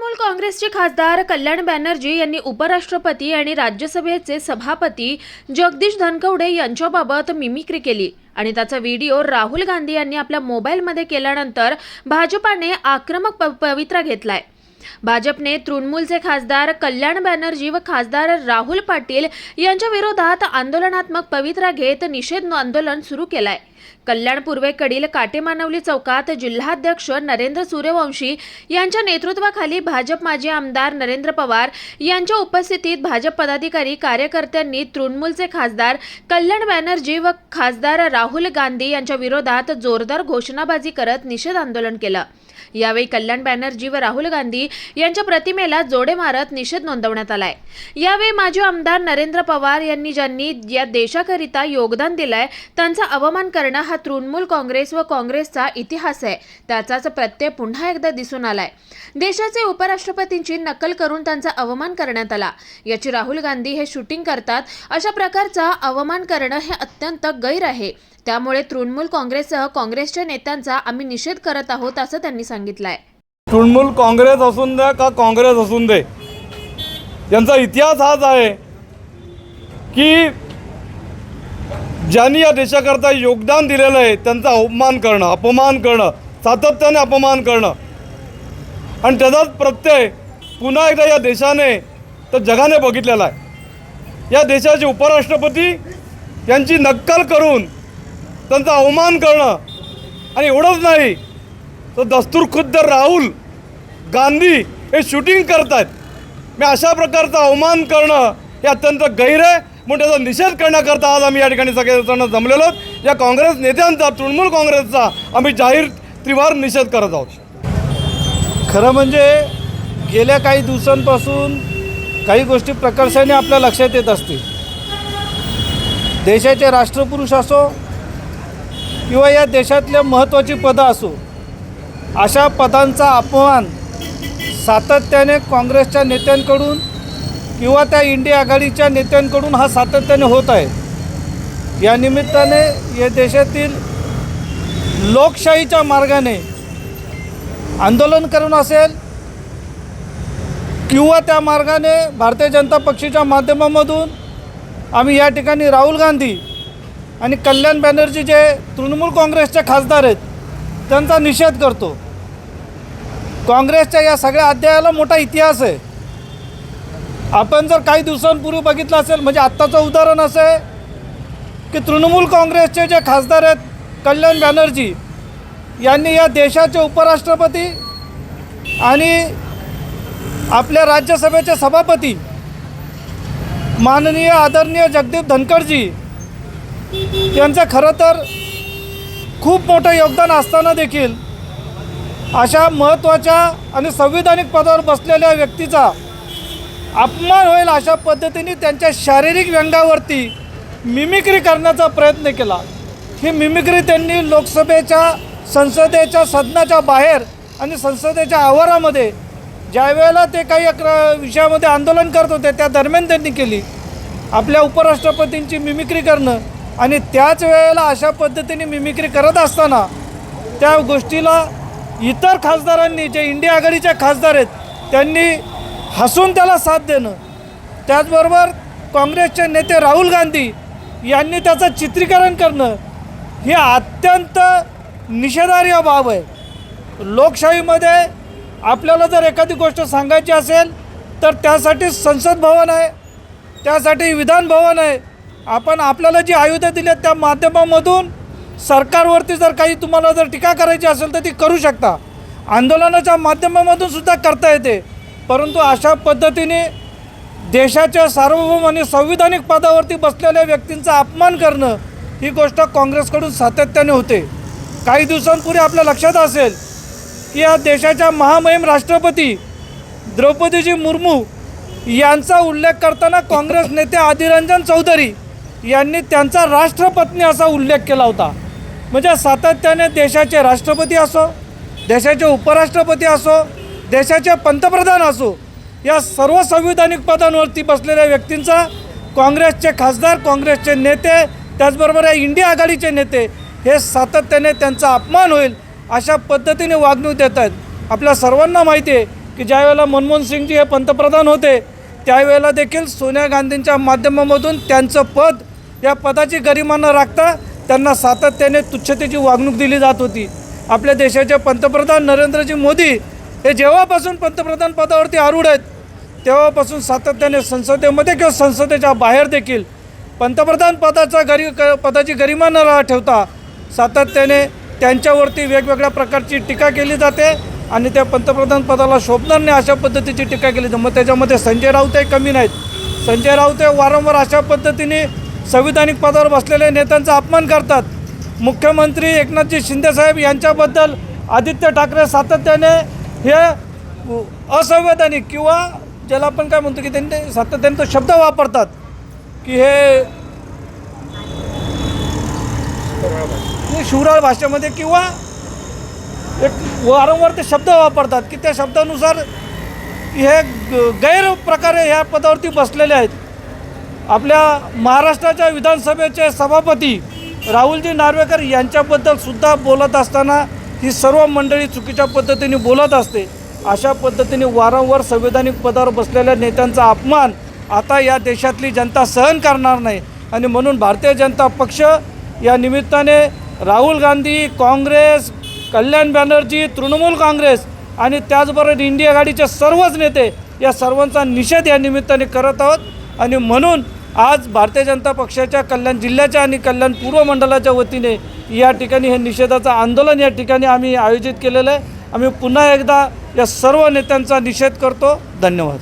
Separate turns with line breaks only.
तृणमूल काँग्रेसचे खासदार कल्याण बॅनर्जी यांनी उपराष्ट्रपती आणि राज्यसभेचे सभापती जगदीश धनकवडे यांच्याबाबत मिमिक्री केली. आणि त्याचा व्हिडिओ राहुल गांधी यांनी आपल्या मोबाईलमध्ये केल्यानंतर भाजपाने आक्रमक प- पवित्रा घेतलाय. भाजपने तृणमूलचे खासदार कल्याण बॅनर्जी व खासदार राहुल पाटील यांच्या विरोधात आंदोलनात्मक पवित्रा घेत निषेध आंदोलन सुरू केलंय. कल्याण पूर्वेकडील काटेमानवली चौकात जिल्हाध्यक्ष नरेंद्र सूर्यवंशी यांच्या नेतृत्वाखाली भाजप माजी आमदार नरेंद्र पवार यांच्या उपस्थितीत भाजप पदाधिकारी कार्यकर्त्यांनी तृणमूलचे खासदार कल्याण बॅनर्जी व खासदार राहुल गांधी यांच्या विरोधात जोरदार घोषणाबाजी करत निषेध आंदोलन केलं. यावेळी कल्याण बॅनर्जी व राहुल गांधी यांच्या प्रतिमेला जोडे मारत निषेध नोंदवण्यात आलाय. यावेळी माजी आमदार नरेंद्र पवार यांनी ज्यांनी या देशाकरिता योगदान दिलंय त्यांचा अवमान करणं हा तृणमूल काँग्रेस व काँग्रेसचा इतिहास आहे. त्याचाच प्रत्यय पुन्हा एकदा दिसून आलाय. देशाचे उपराष्ट्रपतींची नकल करून त्यांचा अवमान करण्यात आला. याची राहुल गांधी हे शूटिंग करतात अशा प्रकारचा अवमान करणं हे अत्यंत गैर आहे. त्यामुळे तृणमूल काँग्रेससह काँग्रेसच्या नेत्यांचा आम्ही निषेध करत आहोत असं त्यांनी सांगितलंय.
तृणमूल काँग्रेस असून दे का काँग्रेस असून दे? यांचा इतिहास हाच आहे की ज्यांनी या देशाकरता योगदान दिलेलं आहे त्यांचा अवमान करणं अपमान करणं सातत्याने अपमान करणं. आणि त्याचाच प्रत्यय पुन्हा एकदा या देशाने तर जगाने बघितलेला आहे. या देशाचे उपराष्ट्रपती यांची नक्कल करून त्यांचा अवमान करणं. आणि एवढंच नाही तर दस्तूर खुद्द राहुल गांधी हे शूटिंग करतात मी अशा प्रकारचा अवमान करणं हे अत्यंत गैर आहे. म्हणून त्याचा निषेध करण्याकरता आज आम्ही या ठिकाणी सगळेजण जमलेलो आहोत. या काँग्रेस नेत्यांचा तृणमूल काँग्रेसचा आम्ही जाहीर त्रिवार निषेध करत आहोत.
खरं म्हणजे गेल्या काही दिवसांपासून काही गोष्टी प्रकर्षाने आपल्या लक्षात येत असतील. देशाचे राष्ट्रपुरुष असो किंवा या देशातल्या महत्त्वाची पदं असो अशा पदांचा अपमान सातत्याने काँग्रेसच्या नेत्यांकडून किंवा त्या इंडिया आघाडीच्या नेत्यांकडून हा सातत्याने होत आहे. या निमित्ताने या देशातील लोकशाहीच्या मार्गाने आंदोलन करून असेल किंवा त्या मार्गाने भारतीय जनता पक्षाच्या माध्यमामधून आम्ही या ठिकाणी राहुल गांधी आणि कल्याण बॅनर्जी जे तृणमूल काँग्रेसचे खासदार आहेत त्यांचा निषेध करतो. काँग्रेसच्या या सगळ्या अध्यायाला मोठा इतिहास आहे. आपण जर काही दिवसांपूर्वी बघितलं असेल म्हणजे आत्ताचं उदाहरण असं आहे की तृणमूल काँग्रेसचे जे खासदार आहेत कल्याण बॅनर्जी यांनी या देशाचे उपराष्ट्रपती आणि आपल्या राज्यसभेचे सभापती माननीय आदरणीय जगदीप धनखडजी यांचं खरं तर खूप मोठं योगदान असताना देखील अशा महत्त्वाच्या आणि संविधानिक पदावर बसलेल्या व्यक्तीचा अपमान होईल अशा पद्धतीने त्यांच्या शारीरिक व्यंगावरती मिमिक्री करण्याचा प्रयत्न केला. ही मिमिक्री त्यांनी लोकसभेच्या संसदेच्या सदनाच्या बाहेर आणि संसदेच्या आवारामध्ये ज्या वेळेला ते काही अकरा विषयामध्ये आंदोलन करत होते त्या दरम्यान त्यांनी केली. आपल्या उपराष्ट्रपतींची मिमिक्री करणं आणि त्याच वेळेला अशा पद्धतीने मिमिक्री करत असताना त्या गोष्टीला इतर खासदारांनी जे इंडिया आघाडीचे खासदार आहेत त्यांनी हसून त्याला साथ देणं. त्याचबरोबर काँग्रेसचे नेते राहुल गांधी यांनी त्याचं चित्रीकरण करणं ही अत्यंत निषेधार्ह बाब आहे. लोकशाहीमध्ये आपल्याला जर एखादी गोष्ट सांगायची असेल तर त्यासाठी संसद भवन आहे त्यासाठी विधान भवन आहे आपण आपल्याला जी आयुधं दिली त्या माध्यमामधून सरकारवरती जर काही तुम्हाला जर टीका करायची असेल तर ती करू शकता. आंदोलनाच्या माध्यमामधून सुद्धा करता येते. परंतु अशा पद्धतीने देशाच्या सार्वभौम आणि संविधानिक पदावरती बसलेल्या व्यक्तींचा अपमान करणं ही गोष्ट काँग्रेसकडून सातत्याने होते. काही दिवसांपूर्वी आपल्या लक्षात असेल की या देशाच्या महामहिम राष्ट्रपती द्रौपदीजी मुर्मू यांचा उल्लेख करताना काँग्रेस नेते आदिरंजन चौधरी यांनी त्यांचा राष्ट्रपत्नी असा उल्लेख केला होता. म्हणजे सातत्याने देशाचे राष्ट्रपती असो देशाचे उपराष्ट्रपती असो देशाचे पंतप्रधान असो या सर्व संविधानिक पदांवरती बसलेल्या व्यक्तींचा काँग्रेसचे खासदार काँग्रेसचे नेते त्याचबरोबर या इंडिया आघाडीचे नेते हे सातत्याने त्यांचा अपमान होईल अशा पद्धतीने वागणूक देत आहेत. आपल्या सर्वांना माहिती आहे की ज्यावेळेला मनमोहन सिंगजी हे पंतप्रधान होते त्यावेळेला देखील सोनिया गांधींच्या माध्यमामधून त्यांचं पद या पदाची गरिमा न राखता त्यांना सातत्याने तुच्छतेची वागणूक दिली जात होती. आपल्या देशाचे पंतप्रधान नरेंद्रजी मोदी हे जेव्हापासून पंतप्रधान पदावरती आरूढ आहेत तेव्हापासून सातत्याने संसदेमध्ये किंवा संसदेच्या बाहेर देखील पंतप्रधान पदाचा गरी क- पदाची गरिमा न रा- ठेवता सातत्याने त्यांच्यावरती वेगवेगळ्या प्रकारची टीका केली जाते आणि त्या पंतप्रधान पदाला शोभणार नाही अशा पद्धतीची टीका केली जाते. मग त्याच्यामध्ये संजय राऊतही कमी नाहीत. संजय राऊत हे वारंवार अशा पद्धतीने संविधानिक पदावर बसलेल्या नेत्यांचा अपमान करतात. मुख्यमंत्री एकनाथजी शिंदेसाहेब यांच्याबद्दल आदित्य ठाकरे सातत्याने हे असंवैधानिक किंवा ज्याला आपण काय म्हणतो की त्यांनी सातत्याने तो शब्द वापरतात की हे हे शिवराळ भाषेमध्ये किंवा एक वारंवार ते शब्द वापरतात की त्या शब्दानुसार हे ग- गैरप्रकारे ह्या पदावरती बसलेले आहेत. आपल्या महाराष्ट्राच्या विधानसभेचे सभापती राहुलजी नार्वेकर यांच्याबद्दल सुद्धा बोलत असताना ही सर्व मंडळी चुकीच्या पद्धतीने बोलत असते. अशा पद्धतीने वारंवार संविधानिक पदावर बसलेल्या नेत्यांचा अपमान आता या देशातली जनता सहन करणार नाही. आणि म्हणून भारतीय जनता पक्ष या निमित्ताने राहुल गांधी काँग्रेस कल्याण बॅनर्जी तृणमूल काँग्रेस आणि त्याचबरोबर इंडिया आघाडीचे सर्वच नेते या सर्वांचा निषेध या निमित्ताने करत आहोत. आणि म्हणून आज भारतीय जनता पक्षाच्या कल्याण जिल्ह्याच्या आणि कल्याण पूर्व मंडळाच्या वतीने या ठिकाणी हे निषेधाचं आंदोलन या ठिकाणी आम्ही आयोजित केलेलं आहे. आम्ही पुन्हा एकदा या सर्व नेत्यांचा निषेध करतो. धन्यवाद.